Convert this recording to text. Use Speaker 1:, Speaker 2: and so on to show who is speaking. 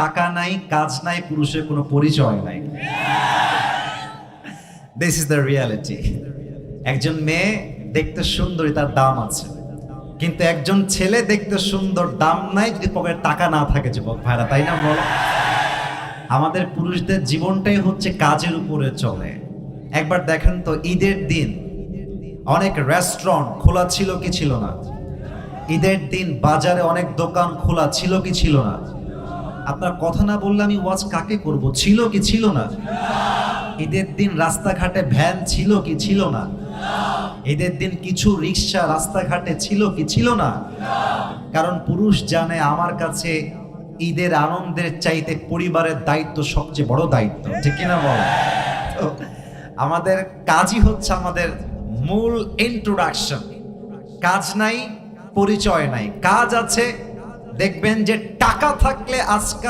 Speaker 1: টাকা নাই, কাজ নাই, পুরুষের কোনো পরিচয় নাই। দিস ইজ দ্য রিয়ালিটি একজন মেয়ে দেখতে সুন্দরী, তার দাম আছে। কিন্তু একজন ছেলে দেখতে সুন্দর, দাম নাই, যদি পকেটে টাকা না থাকে, যুবক ভাইরা, তাই না বলো? আমাদের পুরুষদের জীবনটাই হচ্ছে কাজের উপরে চলে। একবার দেখেন তো, ঈদের দিন অনেক রেস্টুরেন্ট খোলা ছিল কি ছিল না? ঈদের দিন বাজারে অনেক দোকান খোলা ছিল কি ছিল না? আপনার কথা না বললে আমি ওয়াজ কাকে করব? ছিল কি ছিল না? ঈদের দিন রাস্তাঘাটে ভ্যান ছিল কি ছিল না? ঈদের দিন কিছু রিক্সা রাস্তাঘাটে ছিল কি ছিল না? কারণ পুরুষ জানে আমার কাছে ঈদের আনন্দের চাইতে পরিবারের দায়িত্ব সবচেয়ে বড় দায়িত্ব। ঠিক কিনা বল? আমাদের কাজই হচ্ছে আমাদের মূল ইন্ট্রোডাকশন কাজ নাই, পরিচয় নাই। কাজ আছে দেখবেন যে টাকা থাকলে আজকাল